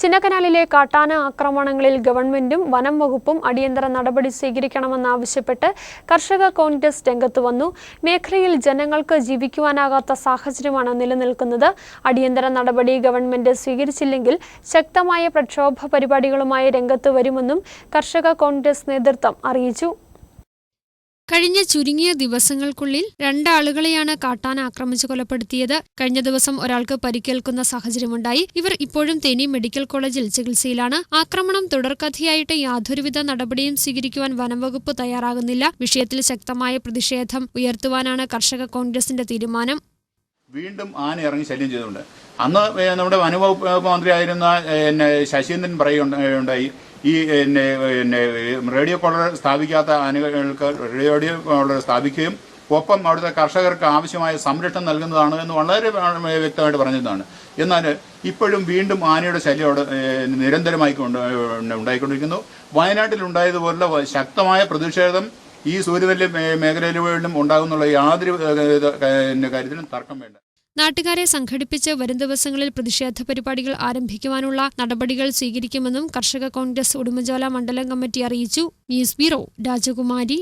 ചിന്നക്കനാലിലെ കാട്ടാന ആക്രമണങ്ങളിൽ ഗവൺമെന്റും വനം വകുപ്പും അടിയന്തര നടപടി സ്വീകരിക്കണമെന്നാവശ്യപ്പെട്ട് കർഷക കോൺഗ്രസ് രംഗത്ത് വന്നു. മേഖലയിൽ ജനങ്ങൾക്ക് ജീവിക്കുവാനാകാത്ത സാഹചര്യമാണ് നിലനിൽക്കുന്നത്. അടിയന്തര നടപടി ഗവൺമെന്റ് സ്വീകരിച്ചില്ലെങ്കിൽ ശക്തമായ പ്രക്ഷോഭ പരിപാടികളുമായി രംഗത്ത് വരുമെന്നും കർഷക കോൺഗ്രസ് നേതൃത്വം അറിയിച്ചു. കഴിഞ്ഞ ചുരുങ്ങിയ ദിവസങ്ങൾക്കുള്ളിൽ രണ്ടാളുകളെയാണ് കാട്ടാൻ ആക്രമിച്ചു കൊലപ്പെടുത്തിയത്. കഴിഞ്ഞ ദിവസം ഒരാൾക്ക് പരിക്കേൽക്കുന്ന സാഹചര്യമുണ്ടായി. ഇവർ ഇപ്പോഴും തേനി മെഡിക്കൽ കോളേജിൽ ചികിത്സയിലാണ്. ആക്രമണം തുടർക്കഥയായിട്ട് യാതൊരുവിധ നടപടിയും സ്വീകരിക്കുവാൻ വനംവകുപ്പ് തയ്യാറാകുന്നില്ല. വിഷയത്തിൽ ശക്തമായ പ്രതിഷേധം ഉയർത്തുവാനാണ് കർഷക കോൺഗ്രസിന്റെ തീരുമാനം. വീണ്ടും ആന ഇറങ്ങി ശല്യം ചെയ്തിട്ടുണ്ട്. അന്ന് നമ്മുടെ വനവകുപ്പ് മന്ത്രിയായിരുന്ന എന്നെ ശശീന്ദ്രൻ പറയുണ്ടായി ഈ എന്നെ എന്നെ റേഡിയോ കോളർ സ്ഥാപിക്കാത്ത ആനകൾക്ക് റേഡിയോ കോളർ സ്ഥാപിക്കുകയും ഒപ്പം അവിടുത്തെ കർഷകർക്ക് ആവശ്യമായ സംരക്ഷണം നൽകുന്നതാണ് എന്ന് വളരെ വ്യക്തമായിട്ട് പറഞ്ഞതാണ് എന്നാൽ ഇപ്പോഴും വീണ്ടും ആനയുടെ ശല്യം അവിടെ നിരന്തരമായി കൊണ്ട് ഉണ്ടായിക്കൊണ്ടിരിക്കുന്നു. വയനാട്ടിൽ ഉണ്ടായതുപോലുള്ള ശക്തമായ പ്രതിഷേധം ഈ സൂര്യനെല്ലി മേഖലയിലും ഉണ്ടാകുന്നുള്ള യാതൊരു കാര്യത്തിലും തർക്കം വേണ്ട. നാട്ടുകാരെ സംഘടിപ്പിച്ച് വരും ദിവസങ്ങളിൽ പ്രതിഷേധ പരിപാടികൾ ആരംഭിക്കുവാനുള്ള നടപടികൾ സ്വീകരിക്കുമെന്നും കർഷക കോൺഗ്രസ് ഉടുമ്പൻചോല മണ്ഡലം കമ്മിറ്റി അറിയിച്ചു. ന്യൂസ് ബ്യൂറോ രാജകുമാരി.